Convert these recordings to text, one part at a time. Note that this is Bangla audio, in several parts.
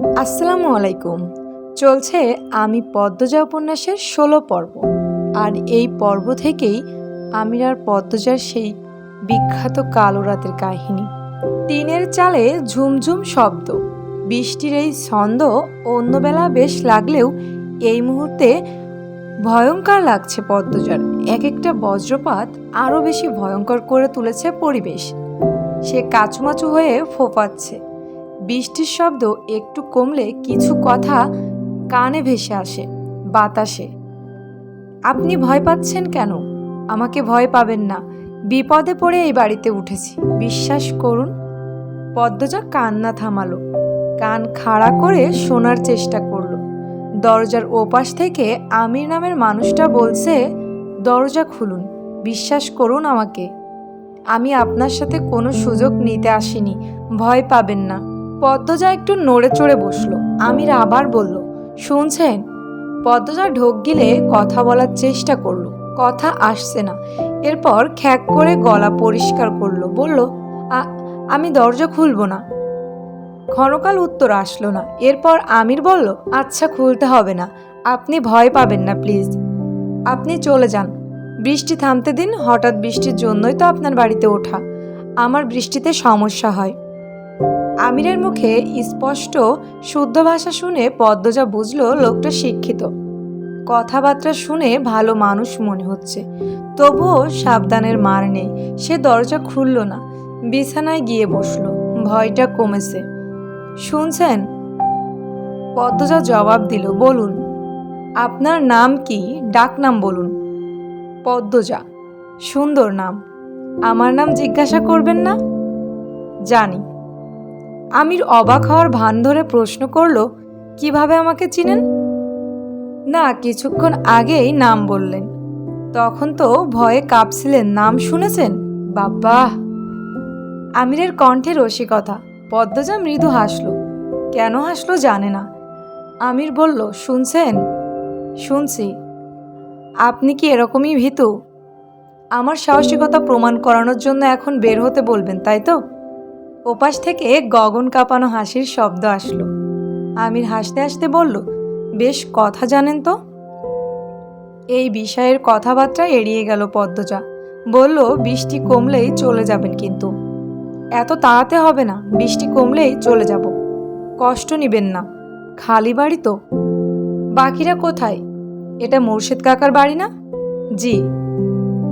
আসসালামু আলাইকুম। চলছে আমি পদ্মজা উপন্যাসের ষোলো পর্ব। আর এই পর্ব থেকেই আমির আর পদ্মজার সেই বিখ্যাত কালো রাতের কাহিনী। টিনের চালে ঝুমঝুম শব্দ, বৃষ্টির এই ছন্দ অন্যবেলা বেশ লাগলেও এই মুহূর্তে ভয়ঙ্কর লাগছে পদ্মজার। এক একটা বজ্রপাত আরও বেশি ভয়ঙ্কর করে তুলেছে পরিবেশ। সে কাচুমাচু হয়ে ফোপাচ্ছে। বৃষ্টির শব্দ একটু কমলে কিছু কথা কানে ভেসে আসে, বাতাসে। আপনি ভয় পাচ্ছেন কেন? আমাকে ভয় পাবেন না। বিপদে পড়ে এই বাড়িতে উঠেছি। বিশ্বাস করুন, পদ্মজা কান্না থামালো। কান খাড়া করে শোনার চেষ্টা করল। দরজার ওপাশ থেকে আমির নামের মানুষটা বলছে, দরজা খুলুন, বিশ্বাস করুন আমাকে। আমি আপনার সাথে কোনো সুযোগ নিতে আসিনি। ভয় পাবেন না। পদ্মজা একটু নড়ে চড়ে বসল। আমির আবার বলল, শুনছেন? পদ্মজা ঢোক গিলে কথা বলার চেষ্টা করল। কথা আসছে না। এরপর খ্যাক করে গলা পরিষ্কার করল। বলল আমি দরজা খুলবো না। ক্ষণকাল উত্তর আসলো না। এরপর আমির বলল আচ্ছা খুলতে হবে না। আপনি ভয় পাবেন না, প্লিজ। আপনি চলে যান। বৃষ্টি থামতে দিন। হঠাৎ বৃষ্টির জন্যই তো আপনার বাড়িতে ওঠা। আমার বৃষ্টিতে সমস্যা হয়। আমিরের মুখে স্পষ্ট, শুদ্ধ ভাষা শুনে পদ্মজা বুঝলো লোকটা শিক্ষিত। কথাবার্তা শুনে ভালো মানুষ মনে হচ্ছে। তবুও সাবধানের মার নেই। সে দরজা খুলল না। বিছানায় গিয়ে বসল। ভয়টা কমেছে। শুনছেন? পদ্মজা জবাব দিল, বলুন। আপনার নাম কি? ডাক নাম বলুন। পদ্মজা, সুন্দর নাম। আমার নাম জিজ্ঞাসা করবেন না? জানি। আমির অবাক হওয়ার ভান ধরে প্রশ্ন করল, কীভাবে আমাকে চিনেন? না, কিছুক্ষণ আগেই নাম বললেন। তখন তো ভয়ে কাঁপছিলেন। নাম শুনেছেন? বাবা আমিরের কণ্ঠে রসিকতা। পদ্মজা মৃদু হাসল। কেন হাসলো জানে না। আমির বলল, শুনছেন? শুনছি। আপনি কি এরকমই ভীতু? আমার সাহসিকতা প্রমাণ করানোর জন্য এখন বের হতে বলবেন, তাই তো? ওপাশ থেকে গগন কাঁপানো হাসির শব্দ আসলো। আমির হাসতে হাসতে বলল, বেশ কথা জানেন তো? এই বিষয়ের কথাবার্তা এড়িয়ে গেল পদ্মজা। বলল, বৃষ্টি কমলেই চলে যাবেন কিন্তু। এত তাড়াতে হবে না, বৃষ্টি কমলেই চলে যাব। কষ্ট নিবেন না। খালি বাড়ি তো। বাকিরা কোথায়? এটা মুর্শিদ কাকার বাড়ি না? জি।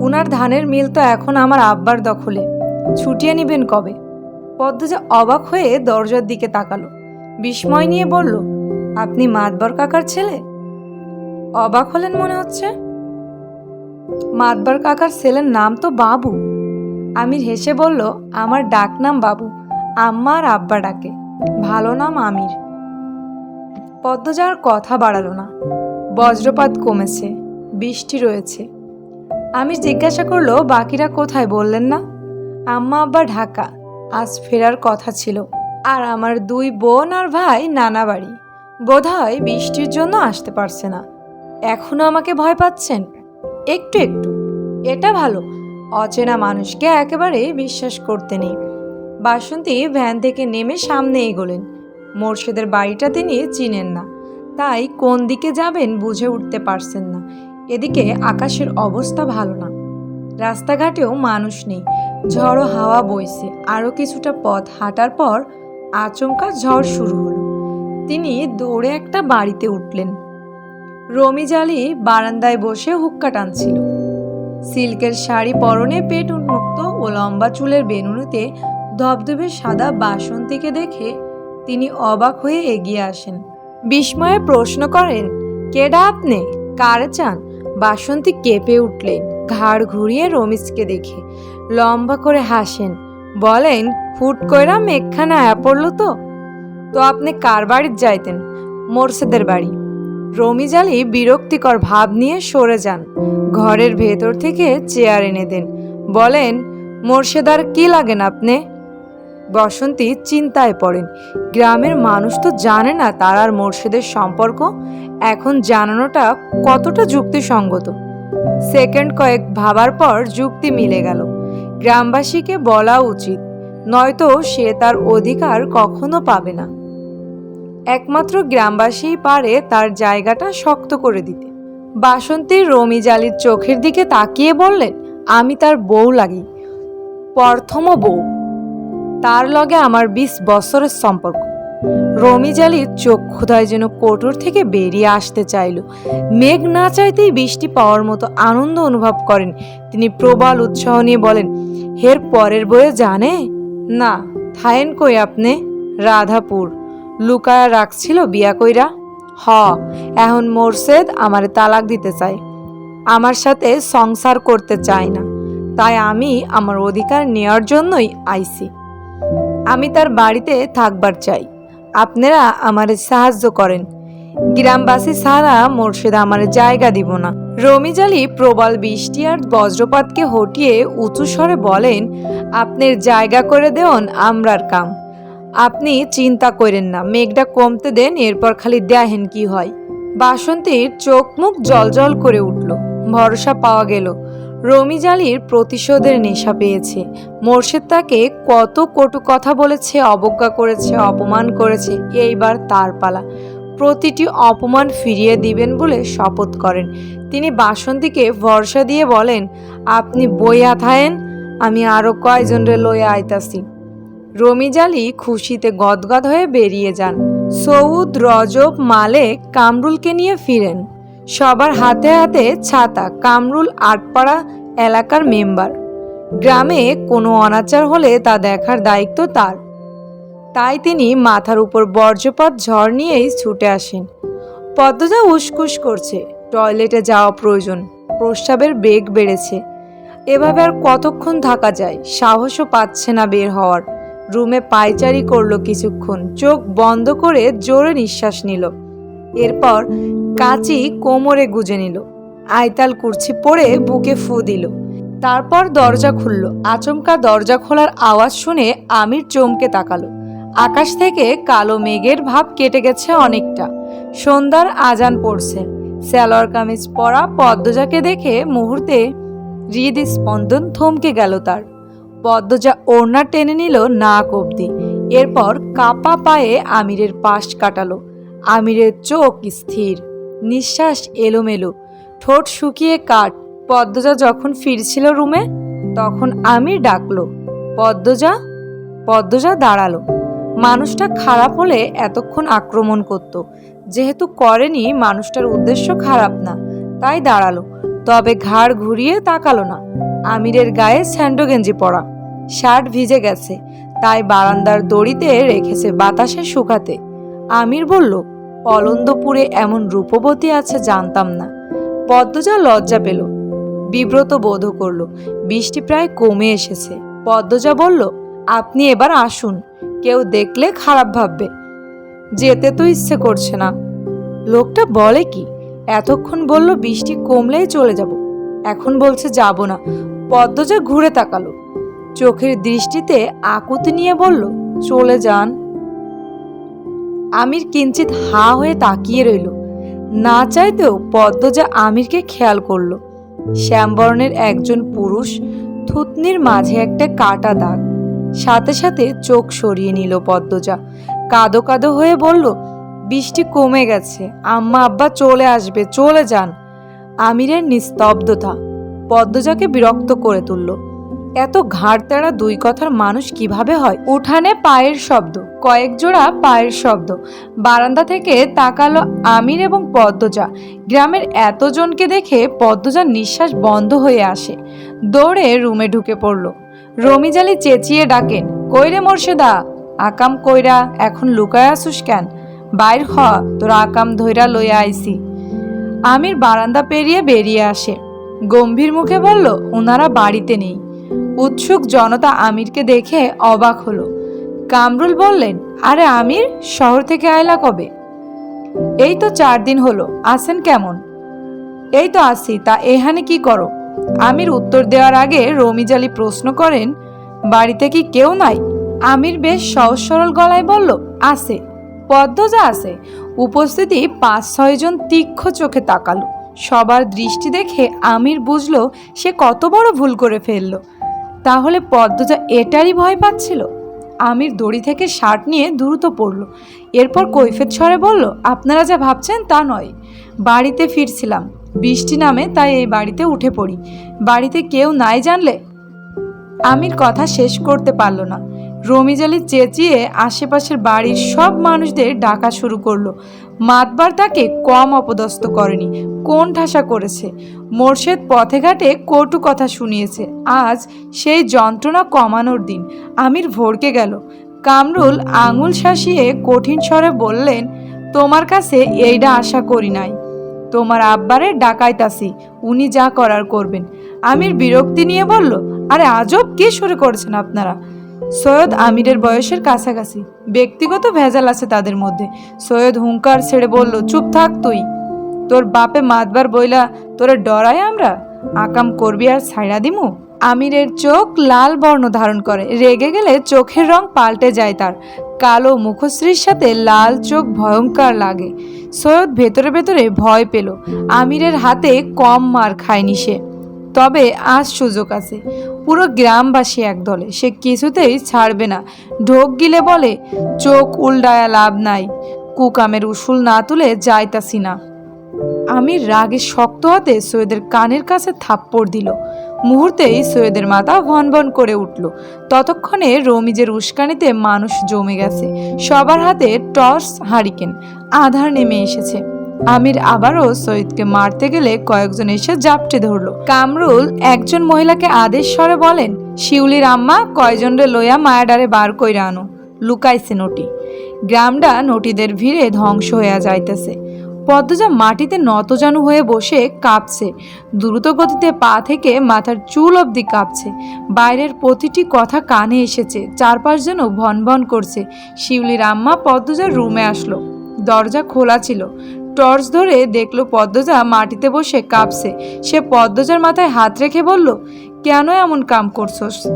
উনার ধানের মিল তো এখন আমার আব্বার দখলে। ছুটিয়ে নিবেন কবে? পদ্মজা অবাক হয়ে দরজার দিকে তাকালো। বিস্ময় নিয়ে বলল, আপনি মাতবর কাকার ছেলে? অবাক হলেন মনে হচ্ছে। মাতবর কাকার ছেলের নাম তো বাবু। আমির হেসে বলল, আমার ডাক নাম বাবু, আম্মা আর আব্বা ডাকে। ভালো নাম আমির। পদ্মজার কথা বাড়ালো না। বজ্রপাত কমেছে, বৃষ্টি রয়েছে। আমির জিজ্ঞাসা করল, বাকিরা কোথায়? বললেন না। আম্মা আব্বা ঢাকা। আজ ফেরার কথা ছিল। আর আমার দুই বোন আর ভাই নানা বাড়ি। বোধহয় বৃষ্টির জন্য আসতে পারছে না। এখনও আমাকে ভয় পাচ্ছেন? একটু একটু। এটা ভালো। অচেনা মানুষকে একেবারে বিশ্বাস করতে নেই। বাসন্তী ভ্যান থেকে নেমে সামনে এগোলেন। মোর্শেদের বাড়িটা তিনি চিনেন না। তাই কোন দিকে যাবেন বুঝে উঠতে পারছেন না। এদিকে আকাশের অবস্থা ভালো না। রাস্তাঘাটেও মানুষ নেই। ঝড়ো হাওয়া বইছে। আরও কিছুটা পথ হাঁটার পর আচমকা ঝড় শুরু হলো। তিনি দৌড়ে একটা বাড়িতে উঠলেন। রমিজালি বারান্দায় বসে হুক্কা টানছিল। সিল্কের শাড়ি পরনে পেট উন্মুক্ত ও লম্বা চুলের বেনুনিতে ধবধবে সাদা বাসন্তীকে দেখে তিনি অবাক হয়ে এগিয়ে আসেন। বিস্ময়ে প্রশ্ন করেন, কেডা আপনি? কার চান? বাসন্তী কেঁপে উঠলেন। ঘাড় ঘুরিয়ে রমিজকে দেখে। লম্বা করে হাসেন, বলেন হুট কইরা মেঘখানা আয়া পড়ল তো? তো আপনি কার বাড়ির যাইতেন? মোরসেদের বাড়ি। রমিজ আলী বিরক্তিকর ভাব নিয়ে সরে যান। ঘরের ভেতর থেকে চেয়ার এনে দেন, বলেন মোর্শেদার কি লাগেন আপনি? বসন্তী চিন্তায় পড়েন, গ্রামের মানুষ তো জানে না তার আর মোর্শেদের সম্পর্ক। এখন জানানোটা কতটা যুক্তিসঙ্গত? সেকেন্ড কয়েক ভাবার পর যুক্তি মিলে গেল। গ্রামবাসীকে বলা উচিত, নয়তো সে তার অধিকার কখনো পাবে না। একমাত্র গ্রামবাসীই পারে তার জায়গাটা শক্ত করে দিতে। বাসন্তী রমি জালির চোখের দিকে তাকিয়ে বললেন, আমি তার বউ লাগি, প্রথম বউ। তার লগে আমার বিশ বছরের সম্পর্ক। রমিজালির চোখ ক্ষুধায় যেন কোটর থেকে বেরিয়ে আসতে চাইল। মেঘ না চাইতেই বৃষ্টি পাওয়ার মতো আনন্দ অনুভব করেন। তিনি প্রবল উৎসাহ নিয়ে বলেন, হের পরের বইয়ে জানে? না, থায়েন কই আপনি? রাধাপুর। লুকায়া রাখছিল বিয়া কইরা? হ, এখন মোরশেদ আমার তালাক দিতে চায়। আমার সাথে সংসার করতে চায় না। তাই আমি আমার অধিকার নেওয়ার জন্যই আইসি আমি তার বাড়িতে থাকবার চাই। আপনারা আমারে সাহায্য করেন। গ্রামবাসী সারা মোর্শেদ আমার জায়গা দিব না। রমিজালি প্রবল বৃষ্টি আর বজ্রপাতকে হটিয়ে উঁচু স্বরে বলেন, আপনার জায়গা করে দেওন আমরার কাম। আপনি চিন্তা করেন না, মেঘটা কমতে দেন, এরপর খালি দেখেন কি হয়। বাসন্তীর চোখ মুখ জলজল করে উঠল। ভরসা পাওয়া গেল। রমিজালির প্রতিশোধের নেশা পেয়েছে। মোর্শেদ তাকে কত কটু কথা বলেছে, অবজ্ঞা করেছে, অপমান করেছে, এইবার তার পালা। প্রতিটি অপমান ফিরিয়ে দিবেন বলে শপথ করেন। তিনি বাসন্তীকে ভরসা দিয়ে বলেন, আপনি বইয়া থায়েন আমি আরও কয়জনরে লইয়া আইতাছি। রমিজালি খুশিতে গদগদ হয়ে বেরিয়ে যান। সৌদ, রজব মালে কামরুলকে নিয়ে ফিরেন। সবার হাতে হাতে ছাতা, কামরুল আটপাড়া এলাকার মেম্বার। গ্রামে কোনো অনাচার হলে তা দেখার দায়িত্ব তার। তাই তিনি মাথার উপর বর্জ্যপাত, ঝড় নিয়েই ছুটে আসেন। পদ্মজা উসকুস করছে, টয়লেটে যাওয়া প্রয়োজন, প্রস্রাবের বেগ বেড়েছে। এভাবে আর কতক্ষণ থাকা যায়, সাহসও পাচ্ছে না বের হওয়ার। রুমে পায়চারি করল কিছুক্ষণ, চোখ বন্ধ করে জোরে নিঃশ্বাস নিল। এরপর কাচি কোমরে গুজে নিল আইতাল কুর্ছি পরে বুকে ফু দিল। তারপর দরজা খুলল। আচমকা দরজা খোলার আওয়াজ শুনে আমির চমকে তাকালো। আকাশ থেকে কালো মেঘের ভাব কেটে গেছে অনেকটা। সন্ধ্যার আজান পড়ছে। স্যালোয়ার কামিজ পরা পদ্মজাকে দেখে মুহূর্তে হৃদ স্পন্দন থমকে গেল তার। পদ্মজা ওড়না টেনে নিল নাক অবধি। এরপর কাপা পায়ে আমিরের পাশ কাটালো। আমিরের চোখ স্থির, নিঃশ্বাস এলোমেলো। ঠোঁট শুকিয়ে কাট পদ্মজা যখন ফিরছিল রুমে, তখন আমির ডাকলো, পদ্মজা পদ্মজা দাঁড়াল। মানুষটা খারাপ হলে এতক্ষণ আক্রমণ করত। যেহেতু করেনি, মানুষটার উদ্দেশ্য খারাপ না, তাই দাঁড়াল। তবে ঘাড় ঘুরিয়ে তাকালো না। আমিরের গায়ে স্যান্ডো গেঞ্জি পরা। শার্ট ভিজে গেছে, তাই বারান্দার দড়িতে রেখেছে বাতাসে শুকাতে। আমির বলল, অলন্দপুরে এমন রূপবতী আছে জানতাম না। পদ্মজা লজ্জা পেল, বিব্রত বোধ করল, বৃষ্টি প্রায় কমে এসেছে। পদ্মজা বলল, আপনি এবার আসুন, কেউ দেখলে খারাপ ভাববে, যেতে তো ইচ্ছে করছে না। লোকটা বলে কি, এতক্ষণ বলল বৃষ্টি কমলেই চলে যাব, এখন বলছে যাব না। পদ্মজা ঘুরে তাকালো, চোখের দৃষ্টিতে আকুতি নিয়ে বলল, চলে যান। আমির কিঞ্চিত হা হয়ে তাকিয়ে রইল। না চাইতেও পদ্মজা আমিরকে খেয়াল করল। শ্যামবর্ণের একজন পুরুষ থুতনির মাঝে একটা কাটা দাগ। সাথে সাথে চোখ সরিয়ে নিল পদ্মজা। কাদো কাদো হয়ে বলল, বৃষ্টি কমে গেছে। আম্মা, আব্বা চলে আসবে, চলে যান। আমিরের নিস্তব্ধতা পদ্মজাকে বিরক্ত করে তুলল। এত ঘাড় তেড়া দুই কথার মানুষ কীভাবে হয়? উঠানে পায়ের শব্দ, কয়েক জোড়া পায়ের শব্দ। বারান্দা থেকে তাকালো আমির এবং পদ্মজা। গ্রামের এতজনকে দেখে পদ্মজার নিঃশ্বাস বন্ধ হয়ে আসে। দৌড়ে রুমে ঢুকে পড়ল। রমিজালি চেঁচিয়ে ডাকেন কইরে মোর্শেদা? আকাম কইরা এখন লুকায় আসুস কেন? বাইর হ, তোর আকাম ধইরা লইয়া আইসি আমির বারান্দা পেরিয়ে বেরিয়ে আসে। গম্ভীর মুখে বলল ওনারা বাড়িতে নেই। উৎসুক জনতা আমিরকে দেখে অবাক হলো। কামরুল বললেন, আরে আমির, শহর থেকে আয়লা কবে? এই তো চার দিন হলো আসেন কেমন? এই তো আসি তা এহানে কি করো? আমির উত্তর দেওয়ার আগে রমিজালি প্রশ্ন করেন, বাড়িতে কি কেউ নাই? আমির বেশ সহজ সরল গলায় বলল, আছে পদ্মজা আছে। উপস্থিতি পাঁচ ছয়জন তীক্ষ্ণ চোখে তাকালো। সবার দৃষ্টি দেখে আমির বুঝলো, সে কত বড় ভুল করে ফেলল। তাহলে পদ্মজা এটারই ভয় পাচ্ছিল? আমির দড়ি থেকে শার্ট নিয়ে দ্রুত পড়ল। এরপর কৈফেত স্বরে বলল, আপনারা যা ভাবছেন তা নয়। বাড়িতে ফিরছিলাম। বৃষ্টি নামে তাই এই বাড়িতে উঠে পড়ি। বাড়িতে কেউ নাই জানলে? আমির কথা শেষ করতে পারল না। রমিজালি চেঁচিয়ে আশেপাশের বাড়ির সব মানুষদের ডাকা শুরু করল। মাতবার তাকে কম অপদস্থ করেনি, কোন ঠাসা করেছে? মোর্শেদ পথে ঘাটে কটু কথা শুনিয়েছে, আজ সেই যন্ত্রণা কমানোর দিন, আমির ভরকে গেল। কামরুল আঙুল শাসিয়ে কঠিন স্বরে বললেন, তোমার কাছে এইটা আশা করি নাই। তোমার আব্বারে ডাকাইতাছি, উনি যা করার করবেন। আমির বিরক্তি নিয়ে বলল, আরে আজব, কি শুরু করেছেন আপনারা? সৈয়দ আমিরের বয়সের কাছাকাছি। ব্যক্তিগত ভেজাল আছে তাদের মধ্যে। সৈয়দ হুঙ্কার ছেড়ে বলল, চুপ থাক তুই। তোর বাপে মাতবার বইলা তোরে ডরাই আমরা? আকাম করবি আর ছাইড়া দিমু? আমিরের চোখ লাল বর্ণ ধারণ করে। রেগে গেলে চোখের রং পাল্টে যায় তার। কালো মুখশ্রীর সাথে লাল চোখ ভয়ঙ্কর লাগে। সৈয়দ ভেতরে ভেতরে ভয় পেল। আমিরের হাতে কম মার খায়নি সে। তবে আজ সুযোগ আছে। পুরো গ্রামবাসী এক দলে। সে কিছুতেই ছাড়বে না। ঢোক গিলে বলে, চোখ উল্ডায়া লাভ নাই। কুকামের উসুল না তুলে যাইতাছি না। আমি রাগে শক্ত হাতে সৈয়দের কানের কাছে থাপ্পড় দিল। মুহূর্তেই সৈয়দের মাথা ভন ভন করে উঠল। ততক্ষণে রমিজের উস্কানিতে মানুষ জমে গেছে। সবার হাতে টর্চ, হারিকেন, আধার নেমে এসেছে। আমির আবারও সৈয়দকে মারতে গেলে কয়েকজন এসে জাপটে ধরল। কামরুল একজন মহিলাকে আদেশ স্বরে বলেন, শিউলির আম্মা কয়জনরে লইয়া মায়াডারে বার কইরা আনো? লুকাইছে নটি। গ্রামটা নটিদের ভিড়ে ধ্বংস হইয়া যাইতেছে। পদ্মজা মাটিতে নতজানু হয়ে বসে কাঁপছে। দ্রুত গতিতে পা থেকে মাথার চুল অবধি কাঁপছে। বাইরের প্রতিটি কথা কানে এসেছে। চারপাশ যেন ভন ভন করছে। শিউলির আম্মা পদ্মজার রুমে আসলো। দরজা খোলা ছিল। টর্চ ধরে দেখল পদ্মজা মাটিতে বসে কাঁপছে। সে পদ্মজার মাথায় হাত রেখে বলল, কেন এমন কাম করছোস?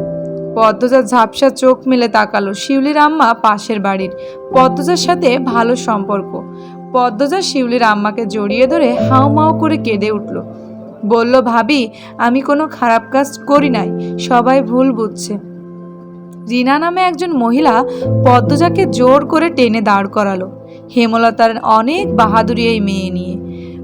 পদ্মজা ঝাপসা চোখ মেলে তাকালো শিউলির আম্মা পাশের বাড়ির। পদ্মজার সাথে ভালো সম্পর্ক। পদ্মজা শিউলির আম্মাকে জড়িয়ে ধরে হাও মাও করে কেঁদে উঠল। বলল, ভাবি, আমি কোনো খারাপ কাজ করি নাই, সবাই ভুল বুঝছে। রিনা নামে একজন মহিলা পদ্মজাকে জোর করে টেনে দাঁড় করালো। হেমলতার অনেক বাহাদুরি এই মেয়ে নিয়ে।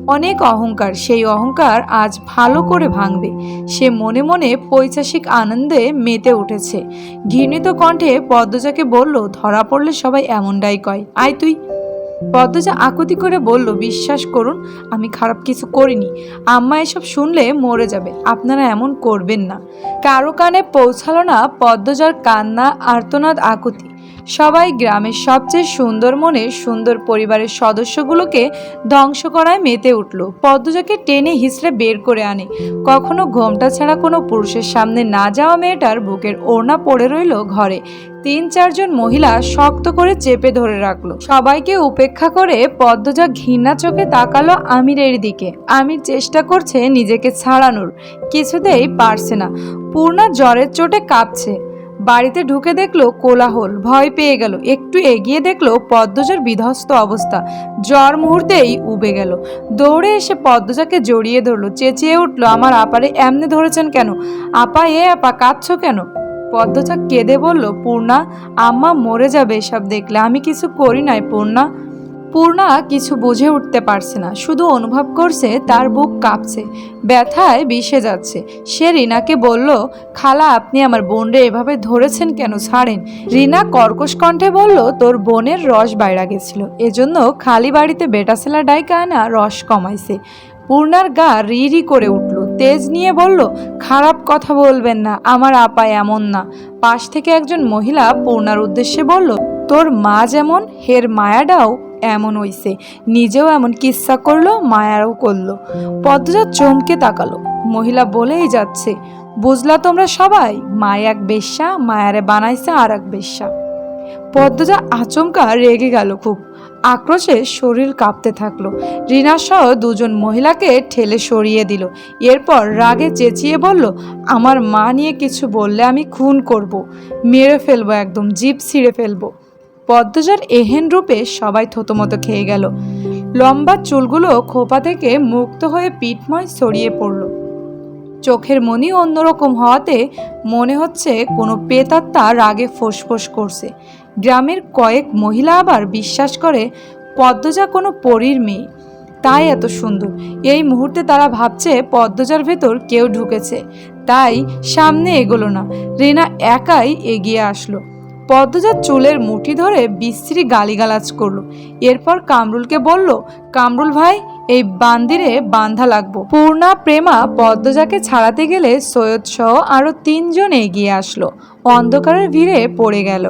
অনেক অহংকার, সেই অহংকার আজ ভালো করে ভাঙবে। সে মনে মনে পৈশাসিক আনন্দে মেতে উঠেছে। ঘৃণিত কণ্ঠে পদ্মজাকে বলল, ধরা পড়লে সবাই এমনটাই কয়। আয় তুই। পদ্মজা আকুতি করে বলল, বিশ্বাস করুন, আমি খারাপ কিছু করিনি। আম্মা এসব শুনলে মরে যাবে, আপনারা এমন করবেন না। কারও কানে পৌঁছালো না পদ্মজার কান্না, আর্তনাদ আকুতি। সবাই গ্রামের সবচেয়ে সুন্দর মনে সুন্দর পরিবারের সদস্যগুলোকে ধ্বংস করায় মেতে উঠল। পদ্মজাকে টেনে হিসড়ে বের করে আনে। কখনো ঘোমটা ছাড়া কোনো পুরুষের সামনে না যাওয়া মেয়েটার বুকের ওড়না পড়ে রইল ঘরে। তিন চারজন মহিলা শক্ত করে চেপে ধরে রাখল। সবাইকে উপেক্ষা করে পদ্মজা ঘৃণা চোখে তাকালো আমিরের দিকে। আমির চেষ্টা করছে নিজেকে ছাড়ানোর, কিছুতেই পারছে না। পূর্ণা জ্বরের চোটে কাঁপছে। বাড়িতে ঢুকে দেখল কোলাহল, ভয় পেয়ে গেল। একটু এগিয়ে দেখল পদ্মজার বিধ্বস্ত অবস্থা। জ্বর মুহূর্তেই উবে গেল। দৌড়ে এসে পদ্মজাকে জড়িয়ে ধরলো, চেঁচিয়ে উঠল, আমার আপারে এমনি ধরেছেন কেন? আপা এ, আপা কাঁদছো কেন? পদ্মজা কেঁদে বলল, পূর্ণা, আম্মা মরে যাবে এসব দেখলে। আমি কিছু করি নাই, পূর্ণা। পূর্ণা কিছু বুঝে উঠতে পারছে না। শুধু অনুভব করছে, তার বুক কাঁপছে, ব্যথায় বিষে যাচ্ছে। সে রিনাকে বলল, খালা, আপনি আমার বোনরে এভাবে ধরেছেন কেন? ছাড়েন। রিনা কর্কশ কণ্ঠে বলল, তোর বোনের রস বাইরা গেছিল। এজন্য খালি বাড়িতে বেটাসেলা ডাইকা আনা রস কমাইছে। পূর্ণার গা রি রি করে উঠল, তেজ নিয়ে বলল, খারাপ কথা বলবেন না, আমার আপা এমন না। পাশ থেকে একজন মহিলা পূর্ণার উদ্দেশ্যে বলল, তোর মা যেমন, হের মায়াটাও এমন হইছে। নিজেও এমন কিস্সা করল, মায়ারও করল। পদ্মজা চমকে তাকালো। মহিলা বলেই যাচ্ছে, বুঝলা তোমরা সবাই, মায় এক বেশ্যা, মায়ারে বানাইছে আর এক বেশ্যা। পদ্মজা আচমকা রেগে গেল খুব। আক্রোশে শরীর কাঁপতে থাকল। রিনা সহ দুজন মহিলাকে ঠেলে সরিয়ে দিল। এরপর রাগে চেঁচিয়ে বলল, আমার মা নিয়ে কিছু বললে আমি খুন করব। মেরে ফেলব একদম জিপ ছিঁড়ে ফেলব। পদ্মজার এহেন রূপে সবাই থতমত খেয়ে গেল। লম্বা চুলগুলো খোপা থেকে মুক্ত হয়ে পিঠময় ছড়িয়ে পড়ল। চোখের মনি অন্যরকম হওয়াতে মনে হচ্ছে কোনো পেতাত্তা রাগে ফোঁসফোঁস করছে। গ্রামের কয়েক মহিলা আবার বিশ্বাস করে, পদ্মজা কোনো পরীর মেয়ে। তাই এত সুন্দর। এই মুহূর্তে তারা ভাবছে পদ্মজার ভেতর কেউ ঢুকেছে। তাই সামনে এগোলো না। রেনা একাই এগিয়ে আসলো। পদ্মজার চুলের মুঠি ধরে বিশ্রী গালিগালাজ করল। এরপর কামরুলকে বলল, কামরুল ভাই, এই বান্দিরে বান্ধা লাগবো। পূর্ণা, প্রেমা পদ্মজাকে ছাড়াতে গেলে সৈয়দ সহ আরও তিনজন এগিয়ে আসলো। অন্ধকারের ভিড়ে পড়ে গেল।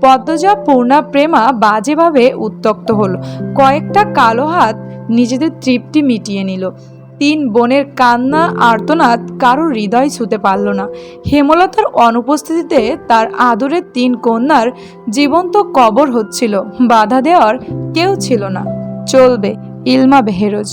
পদ্মজা, পূর্ণা, প্রেমা বাজেভাবে উত্তক্ত হলো। কয়েকটা কালো হাত নিজেদের তৃপ্তি মিটিয়ে নিল। তিন বোনের কান্না, আর্তনাদ কারও হৃদয় ছুতে পারল না। হেমলতার অনুপস্থিতিতে তার আদরের তিন কন্যার জীবন্ত কবর হচ্ছিল। বাধা দেওয়ার কেউ ছিল না। চলবে, ইলমা বেহেরোজ।